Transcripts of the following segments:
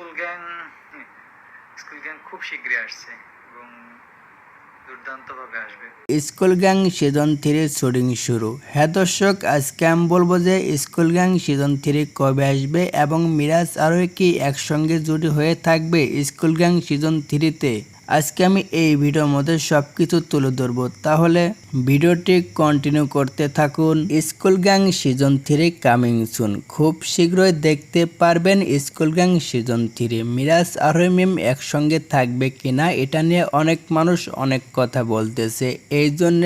School gang school gang খুব শীঘ্রই আসছে এবং school gang season three shooting শুরু। হ্যাঁ দর্শক, আজকে আমি বলব যে স্কুল গ্যাং সিজন থ্রি কবে আসবে এবং মিরাজ আরও কি একসঙ্গে জুটি হয়ে থাকবে স্কুল গ্যাং সিজন থ্রিতে আজকে আমি এই ভিডিওর মধ্যে সব কিছু তুলে ধরবো। তাহলে ভিডিওটি কন্টিনিউ করতে থাকুন। School gang season three coming soon খুব শীঘ্রই দেখতে পারবেন school gang season three Miraj আর মিম একসঙ্গে থাকবে কিনা এটা নিয়ে অনেক মানুষ অনেক কথা বলতেছে। এই জন্য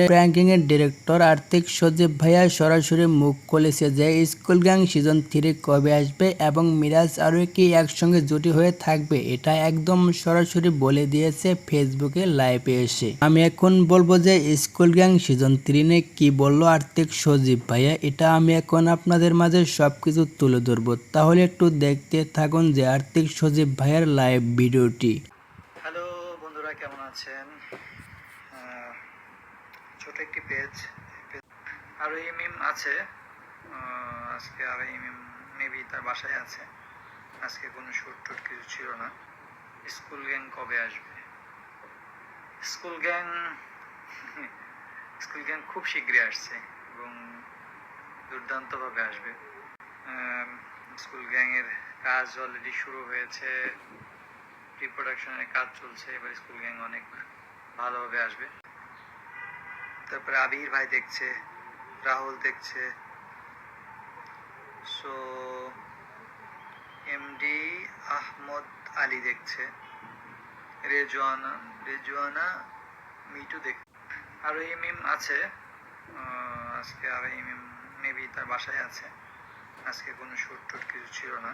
এর ডিরেক্টর আর্থিক সজীব ভাইয়া সরাসরি মুখ খুলেছে যে স্কুল গ্যাং সিজন থ্রি কবে আসবে এবং মিরাজ আরও কি একসঙ্গে জুটি হয়ে থাকবে, এটা একদম সরাসরি বলে দিয়েছে ফেসবুকে লাইভে এসে। আমি এখন বলব যে স্কুল গ্যাং সিজন থ্রি নিয়ে কি বলল আর্থিক সজীব ভাইয়া, এটা আমি এখন আপনাদের মাঝে সবকিছু তুলে ধরবো। তাহলে একটু দেখতে থাকুন যে আর্থিক সজীব ভাইয়ার লাইভ ভিডিওটি। হ্যালো বন্ধুরা, কেমন আছেন? ছোট একটি পেজ আর এই আছে। আজকে আর এই মেবি তার বাসায় আছে। আজকে কোনো শুট টুট কিছু ছিল না। স্কুল গ্যাং কবে আসবে? স্কুল গ্যাং স্কুল গ্যাং খুব শীঘ্রই আসছে এবং দুর্দান্তভাবে আসবে। স্কুল গ্যাংয়ের কাজ অলরেডি শুরু হয়েছে প্রি কাজ চলছে, এবার স্কুল গ্যাং অনেক ভালোভাবে আসবে। তারপরে আবির ভাই দেখছে, রাহুল দেখছে। সো এমডি আহমদ আলী দেখছে। রেজওয়ানা রেজওয়ানা মিটু দেখ আরও এই মিম আছে। আজকে আর এই মিম মেবি তার বাসায় আছে। আজকে কোনো শুট টুট কিছু ছিল না।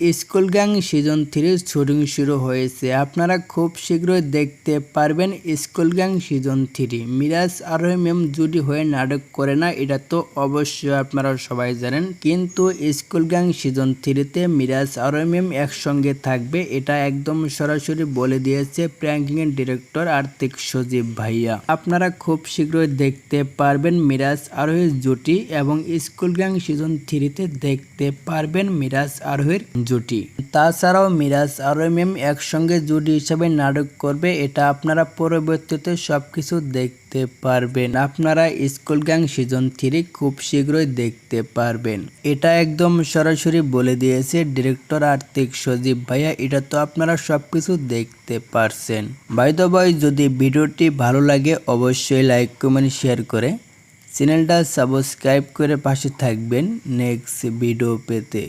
স্কুল গ্যাং সিজন থ্রির শুটিং শুরু হয়েছে। আপনারা খুব শীঘ্রই দেখতে পারবেন school gang season three. Miraj আর মেম জুটি হয়ে নাটক করে না, এটা তো অবশ্যই আপনারা সবাই জানেন। কিন্তু স্কুল গ্যাং সিজন থ্রিতে মিরাজ আর মেম একসঙ্গে থাকবে, এটা একদম সরাসরি বলে দিয়েছে প্র্যাঙ্কিং এর ডিরেক্টর আর্থিক সজীব ভাইয়া। আপনারা খুব শীঘ্রই দেখতে পারবেন মিরাজ আরোহের জুটি এবং স্কুল গ্যাং সিজন থ্রিতে দেখতে পারবেন মিরাজ আরোহের জুটি। তাছাড়াও মিরাজ আরোহ মেম একসঙ্গে জুটি হিসাবে নাটক করবে, এটা আপনারা পরবর্তীতে সবকিছু দেখতে পারবেন। আপনারা স্কুল গ্যাং সিজন থ্রি খুব শীঘ্রই দেখতে পারবেন। এটা একদম সরাসরি বলে দিয়েছে ডিরেক্টর আর্থিক সজীব ভাইয়া, এটা তো আপনারা সবকিছু দেখতে পারছেন। বাই দ্য বয় যদি ভিডিওটি ভালো লাগে, অবশ্যই লাইক কমেন্ট শেয়ার করে চ্যানেলটা সাবস্ক্রাইব করে পাশে থাকবেন নেক্সট ভিডিও পেতে।